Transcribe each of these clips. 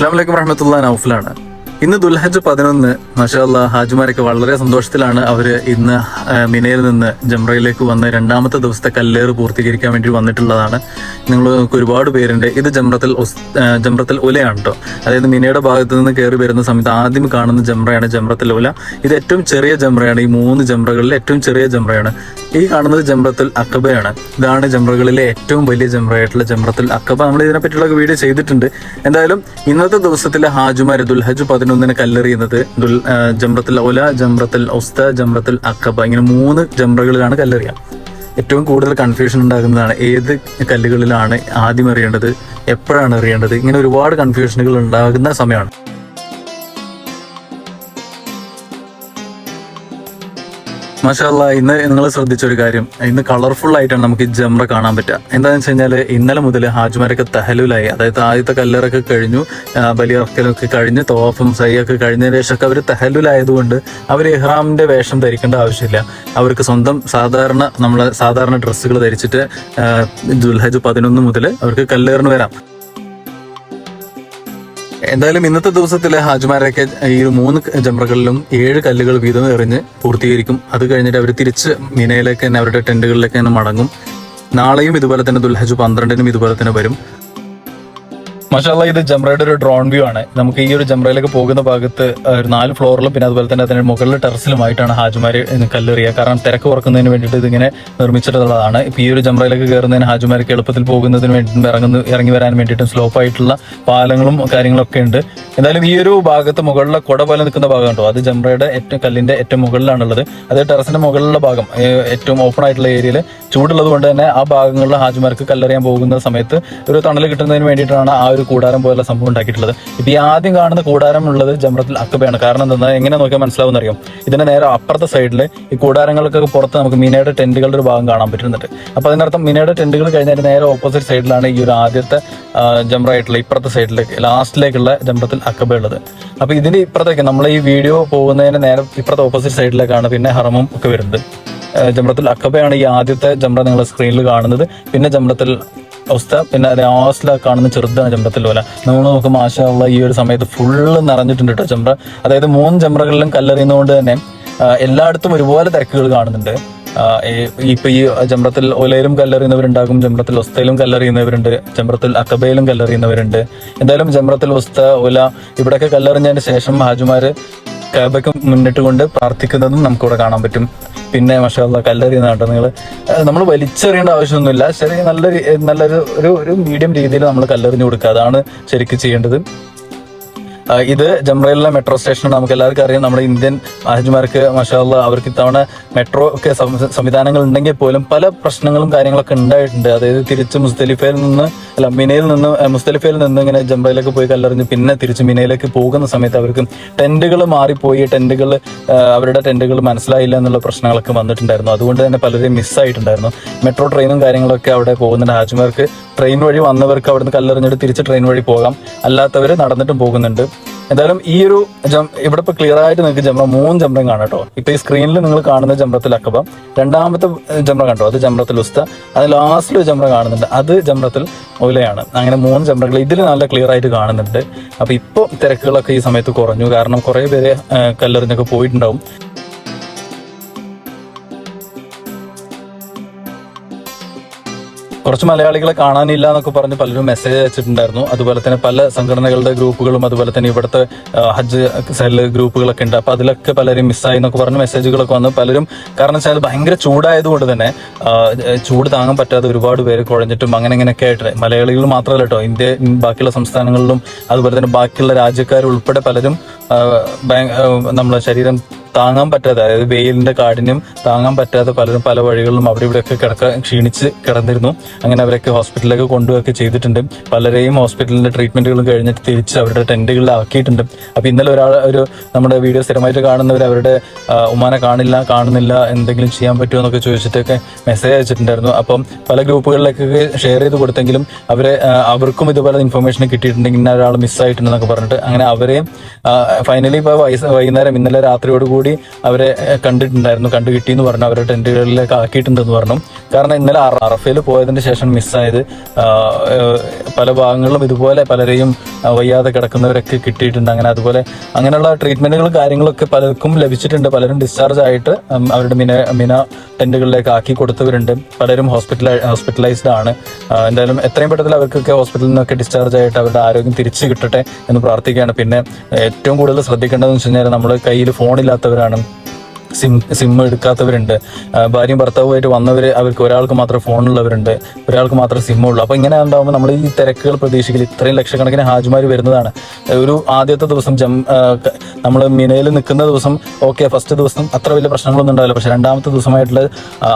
അസ്സാം വലൈക്കും വറഹമത്തുള്ള നൗഫലാണ്. ഇന്ന് ദുൽഹജ് പതിനൊന്ന് മഷാല്ല ഹാജിമാരൊക്കെ വളരെ സന്തോഷത്തിലാണ് അവർ ഇന്ന് മിനയിൽ നിന്ന് ജംറയിലേക്ക് വന്ന് രണ്ടാമത്തെ ദിവസത്തെ കല്ലേറ് പൂർത്തീകരിക്കാൻ വേണ്ടി വന്നിട്ടുള്ളതാണ്. നിങ്ങൾ ഒരുപാട് പേരുണ്ട്. ഇത് ജംറത്തിൽ ജംറത്തിൽ ഉലയാണ് കേട്ടോ അതായത് മിനയുടെ ഭാഗത്ത് നിന്ന് കയറി വരുന്ന സമയത്ത് ആദ്യം കാണുന്ന ജംറയാണ് ജംറത്തിൽ ഉല. ഇത് ഏറ്റവും ചെറിയ ജംറയാണ്. ഈ മൂന്ന് ജംറകളിൽ ഏറ്റവും ചെറിയ ജംറയാണ്. ഈ കാണുന്നത് ജംറത്തുൽ അക്കബയാണ് ഇതാണ് ജംറകളിലെ ഏറ്റവും വലിയ ജംറയായിട്ടുള്ള ജംറത്തുൽ അക്കബ നമ്മൾ ഇതിനെ പറ്റിയുള്ള വീഡിയോ ചെയ്തിട്ടുണ്ട്. എന്തായാലും ഇന്നത്തെ ദിവസത്തിലെ ഹാജുമാർ ദുൽഹജ് പതിനൊന്നിന് കല്ലെറിയുന്നത് ദുൽ ജംറത്തുൽ ഒല ജംറത്തുൽ ഒസ്ത ജംറത്തുൽ അക്കബ ഇങ്ങനെ മൂന്ന് ജംറകളിലാണ് കല്ലെറിയുക. ഏറ്റവും കൂടുതൽ കൺഫ്യൂഷൻ ഉണ്ടാകുന്നതാണ് ഏത് കല്ലുകളിലാണ് ആദ്യം അറിയേണ്ടത് എപ്പോഴാണ് അറിയേണ്ടത് ഇങ്ങനെ ഒരുപാട് കൺഫ്യൂഷനുകൾ ഉണ്ടാകുന്ന സമയമാണ്. മാഷാല്ല ഇന്ന് നിങ്ങൾ ശ്രദ്ധിച്ച ഒരു കാര്യം. ഇന്ന് കളർഫുൾ ആയിട്ടാണ് നമുക്ക് ഈ ജംറ കാണാൻ പറ്റുക. എന്താണെന്ന് വെച്ച് കഴിഞ്ഞാൽ ഇന്നലെ മുതൽ ഹാജിമാരൊക്കെ തഹലുലായി. അതായത് ആദ്യത്തെ കല്ലറൊക്കെ കഴിഞ്ഞു ബലിയറക്കലൊക്കെ കഴിഞ്ഞ് തോഫും സൈയൊക്കെ കഴിഞ്ഞതിന് ശേഷമൊക്കെ അവർ തഹലുലായതുകൊണ്ട് അവർ ഇഹ്റാമിന്റെ വേഷം ധരിക്കേണ്ട ആവശ്യമില്ല. അവർക്ക് സ്വന്തം സാധാരണ നമ്മൾ സാധാരണ ഡ്രസ്സുകൾ ധരിച്ചിട്ട് ദുൽഹജ് പതിനൊന്ന് മുതൽ അവർക്ക് കല്ലേറിന് വരാം. എന്തായാലും ഇന്നത്തെ ദിവസത്തിലെ ഹാജിമാരൊക്കെ ഈ മൂന്ന് ജംറകളിലും ഏഴ് കല്ലുകൾ വീതം എറിഞ്ഞ് പൂർത്തീകരിക്കും. അത് കഴിഞ്ഞിട്ട് അവർ തിരിച്ച് മിനയിലേക്ക് തന്നെ അവരുടെ ടെന്റുകളിലേക്ക് തന്നെ മടങ്ങും. നാളെയും ഇതുപോലെ തന്നെ ദുൽഹജ് പന്ത്രണ്ടിനും ഇതുപോലെ തന്നെ വരും. മഷാല്ല ഇത് ജംറയുടെ ഒരു ഡ്രോൺ വ്യൂ ആണ്. നമുക്ക് ഈ ഒരു ജംറയിലേക്ക് പോകുന്ന ഭാഗത്ത് ഒരു നാല് ഫ്ലോറിലും പിന്നെ അതുപോലെ തന്നെ അതിന്റെ മുകളിൽ ടെറസിലുമായിട്ടാണ് ഹാജുമാര് കല്ലെറിയുക. കാരണം തിരക്ക് കുറക്കുന്നതിന് വേണ്ടിയിട്ട് ഇതിങ്ങനെ നിർമ്മിച്ചിട്ടുള്ളതാണ്. ഇപ്പൊ ഈ ഒരു ജംറയിലേക്ക് കയറുന്നതിന് ഹാജുമാർക്ക് എളുപ്പത്തിൽ പോകുന്നതിന് വേണ്ടി ഇറങ്ങുന്ന ഇറങ്ങി വരാൻ വേണ്ടിയിട്ടും സ്ലോപ്പ് ആയിട്ടുള്ള പാലങ്ങളും കാര്യങ്ങളൊക്കെ ഉണ്ട്. എന്തായാലും ഈ ഒരു ഭാഗത്ത് മുകളിലെ കുട പോലെ നിൽക്കുന്ന ഭാഗം ഉണ്ടോ അത് ജംറയുടെ ഏറ്റവും കല്ലിന്റെ ഏറ്റവും മുകളിലാണുള്ളത്. അത് ടെറസിന്റെ മുകളിലുള്ള ഭാഗം ഏറ്റവും ഓപ്പൺ ആയിട്ടുള്ള ഏരിയയിൽ ചൂടുള്ളത് കൊണ്ട് തന്നെ ആ ഭാഗങ്ങളിൽ ഹാജുമാർക്ക് കല്ലെറിയാൻ പോകുന്ന സമയത്ത് ഒരു തണൽ കിട്ടുന്നതിന് വേണ്ടിയിട്ടാണ് ആ കൂടാരം പോലുള്ള സംഭവം ഉണ്ടാക്കിയിട്ടുള്ളത്. ഇപ്പൊ ഈ ആദ്യം കാണുന്ന കൂടാരം ഉള്ളത് ജമ്രത്തിൽ അക്കബയാണ് കാരണം എന്താ? എങ്ങനെ നോക്കിയാൽ മനസ്സിലാവും അറിയാം ഇതിന്റെ നേരെ അപ്പുറത്തെ സൈഡിൽ ഈ കൂടാരങ്ങൾക്കൊക്കെ പുറത്ത് നമുക്ക് മീനയുടെ ടെന്റുകളുടെ ഒരു ഭാഗം കാണാൻ പറ്റുന്നുണ്ട്. അപ്പൊ അതിനർത്ഥം മീനയുടെ ടെന്റുകൾ കഴിഞ്ഞാൽ നേരെ ഓപ്പോസിറ്റ് സൈഡിലാണ് ഈ ഒരു ആദ്യത്തെ ആ, ജംറ ആയിട്ടുള്ള ഇപ്പുറത്തെ സൈഡിലേക്ക് ലാസ്റ്റിലേക്കുള്ള ജംറത്തിൽ അക്കബ ഉള്ളത്. അപ്പൊ ഇതിന്റെ ഇപ്പുറത്തേക്ക് നമ്മൾ ഈ വീഡിയോ പോകുന്നതിന് നേരെ ഇപ്പുറത്തെ ഓപ്പോസിറ്റ് സൈഡിലേക്കാണ് പിന്നെ ഹറമും ഒക്കെ വരുന്നത്. ജമ്രത്തിൽ അക്കബയാണ് ഈ ആദ്യത്തെ ജംറ നിങ്ങൾ സ്ക്രീനിൽ കാണുന്നത്. പിന്നെ ജംറത്തുൽ അവസ്ഥ. പിന്നെ ലാസ്റ്റിൽ കാണുന്ന ചെറുതാണ് ചെമ്പ്രത്തിൽ പോലെ നമ്മൾ നോക്കും മാഷാള്ള ഈ ഒരു സമയത്ത് ഫുള്ള് നിറഞ്ഞിട്ടുണ്ട് കേട്ടോ ചെമ്പ്ര. അതായത് മൂന്ന് ചെമ്പ്രകളിലും കല്ലെറിയുന്നതുകൊണ്ട് തന്നെ എല്ലായിടത്തും ഒരുപോലെ തിരക്കുകൾ കാണുന്നുണ്ട്. ഇപ്പൊ ഈ ചെമ്പ്രത്തിൽ ഒലയിലും കല്ലെറിയുന്നവരുണ്ടാകും ചെമ്പ്രത്തിൽ ഒസ്തയിലും കല്ലെറിയുന്നവരുണ്ട് ചെമ്പ്രത്തിൽ അക്കബയിലും കല്ലെറിയുന്നവരുണ്ട്. എന്തായാലും ചെമ്പ്രത്തിൽ ഒസ്ത ഒല ഇവിടെയൊക്കെ കല്ലെറിഞ്ഞതിന് ശേഷം ഹാജുമാര് കാബയ്ക്ക് മുന്നിട്ട് കൊണ്ട് പ്രാർത്ഥിക്കുന്നതും നമുക്കിവിടെ കാണാൻ പറ്റും. പിന്നെ മഷാല്ല കല്ലെറിയുന്ന കേട്ടോ നിങ്ങൾ നമ്മൾ വലിച്ചെറിയേണ്ട ആവശ്യമൊന്നുമില്ല. ശരി നല്ല നല്ലൊരു ഒരു ഒരു മീഡിയം രീതിയിൽ നമ്മൾ കല്ലെറിഞ്ഞു കൊടുക്കുക. അതാണ് ശരിക്കും ചെയ്യേണ്ടത്. ഇത് ജംറയിലെ മെട്രോ സ്റ്റേഷൻ നമുക്ക് എല്ലാവർക്കും അറിയാം. നമ്മുടെ ഇന്ത്യൻ ഹാജിമാർക്ക് മഷാല്ല അവർക്ക് ഇത്തവണ മെട്രോ ഒക്കെ സംവിധാനങ്ങൾ ഉണ്ടെങ്കിൽ പോലും പല പ്രശ്നങ്ങളും കാര്യങ്ങളൊക്കെ ഉണ്ടായിട്ടുണ്ട്. അതായത് തിരിച്ച് മുസ്തലിഫയിൽ നിന്ന് അല്ല മിനയിൽ നിന്ന് മുസ്തലിഫയിൽ നിന്ന് ഇങ്ങനെ ജംറയിലേക്ക് പോയി കല്ലെറിഞ്ഞ് പിന്നെ തിരിച്ച് മിനയിലേക്ക് പോകുന്ന സമയത്ത് അവർക്ക് ടെന്റുകൾ മാറിപ്പോയി. ടെന്റുകൾ അവരുടെ ടെന്റുകൾ മനസ്സിലായില്ല എന്നുള്ള പ്രശ്നങ്ങളൊക്കെ വന്നിട്ടുണ്ടായിരുന്നു. അതുകൊണ്ട് തന്നെ പലരെയും മിസ്സായിട്ടുണ്ടായിരുന്നു മെട്രോ ട്രെയിനും കാര്യങ്ങളൊക്കെ അവിടെ പോകുന്നുണ്ട്. ഹാജിമാർക്ക് ട്രെയിൻ വഴി വന്നവർക്ക് അവിടുന്ന് കല്ലെറിഞ്ഞിട്ട് തിരിച്ച് ട്രെയിൻ വഴി പോകാം. അല്ലാത്തവർ നടന്നിട്ടും പോകുന്നുണ്ട്. എന്തായാലും ഈ ഒരു ജം ഇവിടെ ഇപ്പൊ ക്ലിയർ ആയിട്ട് നിങ്ങൾക്ക് ജമ്രം മൂന്ന് ജമ്രം കാണാം കേട്ടോ. ഇപ്പൊ ഈ സ്ക്രീനിൽ നിങ്ങൾ കാണുന്ന ജമ്രത്തിൽ അക്കബ രണ്ടാമത്തെ ജമ്രം കണ്ടോ? അത് ജമ്രത്തിൽ ഉസ്ത അത് ലാസ്റ്റിൽ ഒരു ജമ്രം കാണുന്നുണ്ട്. അത് ജമ്രത്തിൽ ഒലയാണ്. അങ്ങനെ മൂന്ന് ജമ്രകൾ ഇതിൽ നല്ല ക്ലിയർ ആയിട്ട് കാണുന്നുണ്ട്. അപ്പൊ ഇപ്പോൾ തിരക്കുകളൊക്കെ ഈ സമയത്ത് കുറഞ്ഞു. കാരണം കുറെ പേര് കല്ലെറിഞ്ഞൊക്കെ പോയിട്ടുണ്ടാവും. കുറച്ച് മലയാളികളെ കാണാനില്ല എന്നൊക്കെ പറഞ്ഞ് പലരും മെസ്സേജ് അയച്ചിട്ടുണ്ടായിരുന്നു. അതുപോലെ തന്നെ പല സംഘടനകളുടെ ഗ്രൂപ്പുകളും അതുപോലെ തന്നെ ഇവിടുത്തെ ഹജ്ജ് സെല്ല് ഗ്രൂപ്പുകളൊക്കെ ഉണ്ട്. അപ്പൊ അതിലൊക്കെ പലരും മിസ്സായി എന്നൊക്കെ പറഞ്ഞ് മെസ്സേജുകളൊക്കെ വന്നു. പലരും കാരണം വെച്ചാൽ ഭയങ്കര ചൂടായതുകൊണ്ട് തന്നെ ചൂട് താങ്ങാൻ പറ്റാതെ ഒരുപാട് പേര് കുഴഞ്ഞിട്ടും അങ്ങനെ ഇങ്ങനെയൊക്കെ ആയിട്ട് മലയാളികൾ മാത്രമല്ല കേട്ടോ ഇന്ത്യ ബാക്കിയുള്ള സംസ്ഥാനങ്ങളിലും അതുപോലെ തന്നെ ബാക്കിയുള്ള രാജ്യക്കാർ ഉൾപ്പെടെ പലരും നമ്മളെ ശരീരം താങ്ങാൻ പറ്റാതെ അതായത് വെയിലിന്റെ കാടിനും താങ്ങാൻ പറ്റാതെ പലരും പല വഴികളിലും അവിടെ ഇവിടെയൊക്കെ കിടക്ക ക്ഷീണിച്ച് കിടന്നിരുന്നു. അങ്ങനെ അവരൊക്കെ ഹോസ്പിറ്റലിലേക്ക് കൊണ്ടുപോയൊക്കെ ചെയ്തിട്ടുണ്ട്. പലരെയും ഹോസ്പിറ്റലിന്റെ ട്രീറ്റ്മെന്റുകളും കഴിഞ്ഞിട്ട് തിരിച്ച് അവരുടെ ടെന്റുകളിൽ ആക്കിയിട്ടുണ്ട്. അപ്പൊ ഇന്നലെ ഒരാൾ ഒരു നമ്മുടെ വീഡിയോ സ്ഥിരമായിട്ട് കാണുന്നവർ അവരുടെ ഉമ്മാനെ കാണില്ല കാണുന്നില്ല എന്തെങ്കിലും ചെയ്യാൻ പറ്റുമോ എന്നൊക്കെ ചോദിച്ചിട്ടൊക്കെ മെസ്സേജ് അയച്ചിട്ടുണ്ടായിരുന്നു. അപ്പം പല ഗ്രൂപ്പുകളിലേക്കൊക്കെ ഷെയർ ചെയ്ത് കൊടുത്തെങ്കിലും അവരെ അവർക്കും ഇതുപോലെ ഇൻഫർമേഷൻ കിട്ടിയിട്ടുണ്ടെങ്കിൽ ഇന്ന ഒരാൾ മിസ്സായിട്ടുണ്ടെന്നൊക്കെ പറഞ്ഞിട്ട് അങ്ങനെ അവരെയും ഫൈനലി ഇപ്പോൾ വൈകുന്നേരം ഇന്നലെ രാത്രിയോട് കൂടി അവരെ കണ്ടിട്ടുണ്ടായിരുന്നു കണ്ടു കിട്ടി എന്ന് പറഞ്ഞു അവരെ ടെന്റുകളിലേക്ക് ആക്കിയിട്ടുണ്ടെന്ന് പറഞ്ഞു. കാരണം ഇന്നലെ അറ- അറഫയിൽ പോയതിന് ശേഷം മിസ്സായത് പല ഭാഗങ്ങളിലും ഇതുപോലെ പലരെയും വയ്യാതെ കിടക്കുന്നവരൊക്കെ കിട്ടിയിട്ടുണ്ട്. അങ്ങനെ അതുപോലെ അങ്ങനെയുള്ള ട്രീറ്റ്മെന്റുകളും കാര്യങ്ങളൊക്കെ പലർക്കും ലഭിച്ചിട്ടുണ്ട്. പലരും ഡിസ്ചാർജ് ആയിട്ട് അവരുടെ മിന മിന ടെന്റുകളിലേക്ക് ആക്കി കൊടുത്തവരുണ്ട്. പലരും ഹോസ്പിറ്റൽ ഹോസ്പിറ്റലൈസ്ഡ് ആണ്. എന്തായാലും എത്രയും പെട്ടെന്ന് അവർക്കൊക്കെ ഹോസ്പിറ്റലിൽ നിന്നൊക്കെ ഡിസ്ചാർജ് ആയിട്ട് അവരുടെ ആരോഗ്യം തിരിച്ചു കിട്ടട്ടെ എന്ന് പ്രാർത്ഥിക്കുകയാണ്. പിന്നെ ഏറ്റവും കൂടുതൽ ശ്രദ്ധിക്കേണ്ടതെന്ന് വെച്ച് കഴിഞ്ഞാൽ നമ്മൾ കയ്യിൽ ഫോണില്ലാത്തവരാണ് സിം സിം എടുക്കാത്തവരുണ്ട്. ഭാര്യയും ഭർത്താവുമായിട്ട് വന്നവർ അവർക്ക് ഒരാൾക്ക് മാത്രം ഫോണുള്ളവരുണ്ട്. ഒരാൾക്ക് മാത്രം സിം ഉള്ളൂ. അപ്പോൾ ഇങ്ങനെ ഉണ്ടാകുമ്പോൾ നമ്മൾ ഈ തിരക്കുകൾ പ്രതീക്ഷിക്കില്ല ഇത്രയും ലക്ഷക്കണക്കിന് ഹാജിമാർ വരുന്നതാണ്. ഒരു ആദ്യത്തെ ദിവസം ജം നമ്മൾ മിനയിൽ നിൽക്കുന്ന ദിവസം ഓക്കെ ഫസ്റ്റ് ദിവസം അത്ര വലിയ പ്രശ്നങ്ങളൊന്നും ഉണ്ടാവില്ല. പക്ഷേ രണ്ടാമത്തെ ദിവസമായിട്ടുള്ള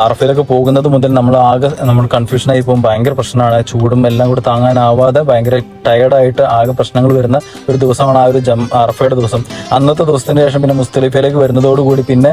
അറഫയിലൊക്കെ പോകുന്നത് മുതൽ നമ്മൾ ആകെ നമ്മൾ കൺഫ്യൂഷനായി പോകും. ഭയങ്കര പ്രശ്നമാണ്. ചൂടും എല്ലാം കൂടി താങ്ങാനാവാതെ ഭയങ്കര ടയർഡായിട്ട് ആകെ പ്രശ്നങ്ങൾ വരുന്ന ഒരു ദിവസമാണ് ആ ഒരു ജം അറഫയുടെ ദിവസം. അന്നത്തെ ദിവസത്തിന് ശേഷം പിന്നെ മുസ്തലിഫയിലേക്ക് വരുന്നതോടുകൂടി പിന്നെ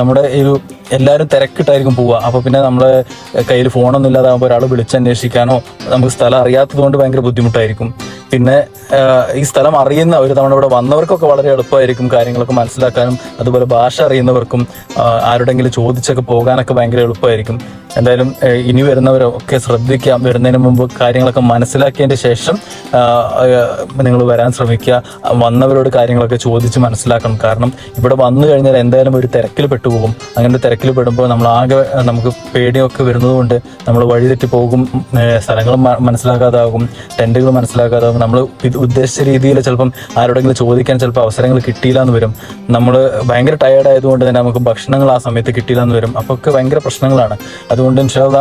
നമ്മുടെ ഒരു എല്ലാവരും തിരക്കിട്ടായിരിക്കും പോവുക. അപ്പോൾ പിന്നെ നമ്മുടെ കയ്യിൽ ഫോണൊന്നും ഇല്ലാതാകുമ്പോൾ ഒരാൾ വിളിച്ചന്വേഷിക്കാനോ നമുക്ക് സ്ഥലം അറിയാത്തത് കൊണ്ട് ഭയങ്കര ബുദ്ധിമുട്ടായിരിക്കും. പിന്നെ ഈ സ്ഥലം അറിയുന്ന ഒരു തവണ ഇവിടെ വന്നവർക്കൊക്കെ വളരെ എളുപ്പമായിരിക്കും കാര്യങ്ങളൊക്കെ മനസ്സിലാക്കാനും അതുപോലെ ഭാഷ അറിയുന്നവർക്കും ആരുടെങ്കിലും ചോദിച്ചൊക്കെ പോകാനൊക്കെ ഭയങ്കര എളുപ്പമായിരിക്കും. എന്തായാലും ഇനി വരുന്നവരൊക്കെ ശ്രദ്ധിക്കാം. വരുന്നതിന് മുമ്പ് കാര്യങ്ങളൊക്കെ മനസ്സിലാക്കിയതിന്റെ ശേഷം നിങ്ങൾ വരാൻ ശ്രമിക്കുക. വന്നവരോട് കാര്യങ്ങളൊക്കെ ചോദിച്ച് മനസ്സിലാക്കണം. കാരണം ഇവിടെ വന്നു കഴിഞ്ഞാൽ എന്തായാലും ഒരു തിരക്കിൽ പെട്ടുപോകും. അങ്ങനെ തിരക്കിൽ പെടുമ്പോൾ നമ്മൾ ആകെ നമുക്ക് പേടിയൊക്കെ വരുന്നതുകൊണ്ട് നമ്മൾ വഴിതെറ്റി പോകും സ്ഥലങ്ങൾ മനസ്സിലാക്കാതാകും ടെന്റുകൾ മനസ്സിലാക്കാതാകും നമ്മൾ ഉദ്ദേശിച്ച രീതിയിൽ ചിലപ്പം ആരോടെങ്കിലും ചോദിക്കാൻ ചിലപ്പോൾ അവസരങ്ങൾ കിട്ടിയില്ല എന്ന് വരും. നമ്മൾ ഭയങ്കര ടയേർഡ് ആയതുകൊണ്ട് തന്നെ നമുക്ക് ഭക്ഷണങ്ങൾ ആ സമയത്ത് കിട്ടിയില്ല എന്ന് വരും. അപ്പോൾ ഒക്കെ ഭയങ്കര പ്രശ്നങ്ങളാണ്. അതുകൊണ്ട് ഇൻഷാല്ല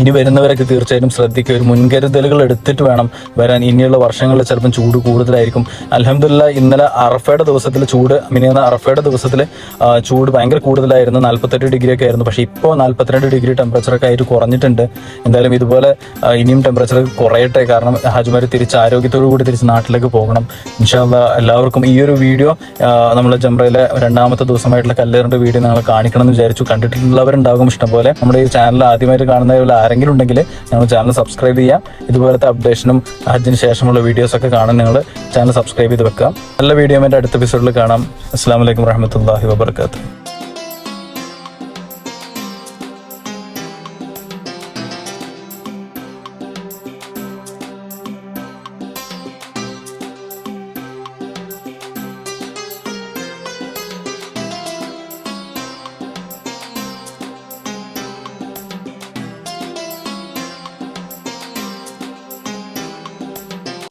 ഇനി വരുന്നവരൊക്കെ തീർച്ചയായിട്ടും ശ്രദ്ധിക്കുക. ഒരു മുൻകരുതലുകൾ എടുത്തിട്ട് വേണം വരാൻ. ഇനിയുള്ള വർഷങ്ങളിൽ ചിലപ്പം ചൂട് കൂടുതലായിരിക്കും. അലഹമില്ല ഇന്നലെ അറഫയുടെ ദിവസത്തിൽ ചൂട് മിനിയുന്ന അറഫയുടെ ദിവസത്തിൽ ചൂട് ഭയങ്കര കൂടുതലായിരുന്നു. നാൽപ്പത്തെട്ട് ഡിഗ്രി ഒക്കെ ആയിരുന്നു. പക്ഷേ ഇപ്പോൾ നാൽപ്പത്തിരണ്ട് ഡിഗ്രി ടെമ്പറേച്ചറൊക്കെ ആയിട്ട് കുറഞ്ഞിട്ടുണ്ട്. എന്തായാലും ഇതുപോലെ ഇനിയും ടെമ്പറേച്ചർ കുറയട്ടെ. കാരണം ഹാജിമാർ തിരിച്ച് ആരോഗ്യത്തോടു കൂടി തിരിച്ച് നാട്ടിലേക്ക് പോകണം. ഇൻഷാല്ല എല്ലാവർക്കും ഈ ഒരു വീഡിയോ നമ്മൾ ജംറയിലെ രണ്ടാമത്തെ ദിവസമായിട്ടുള്ള കല്ലേറിന്റെ വീഡിയോ നിങ്ങൾ കാണിക്കണം എന്ന് വിചാരിച്ചു. കണ്ടിട്ടുള്ളവരുണ്ടാകും ഇഷ്ടംപോലെ. നമ്മുടെ ഈ ചാനൽ ആദ്യമായിട്ട് കാണുന്നവരിൽ ആരെങ്കിലും ഉണ്ടെങ്കിൽ ഞങ്ങൾ ചാനൽ സബ്സ്ക്രൈബ് ചെയ്യാം. ഇതുപോലത്തെ അപ്ഡേഷനും ഹജ്ജിന് ശേഷമുള്ള വീഡിയോസ് ഒക്കെ കാണാൻ നിങ്ങൾ ചാനൽ സബ്സ്ക്രൈബ് ചെയ്ത് വെക്കാം. നല്ല വീഡിയോ എന്റെ അടുത്ത എപ്പിസോഡിൽ കാണാം. അസ്സാം വലൈക്കും വാഹമത്തല്ലാഹി വാബർക്കാത്തു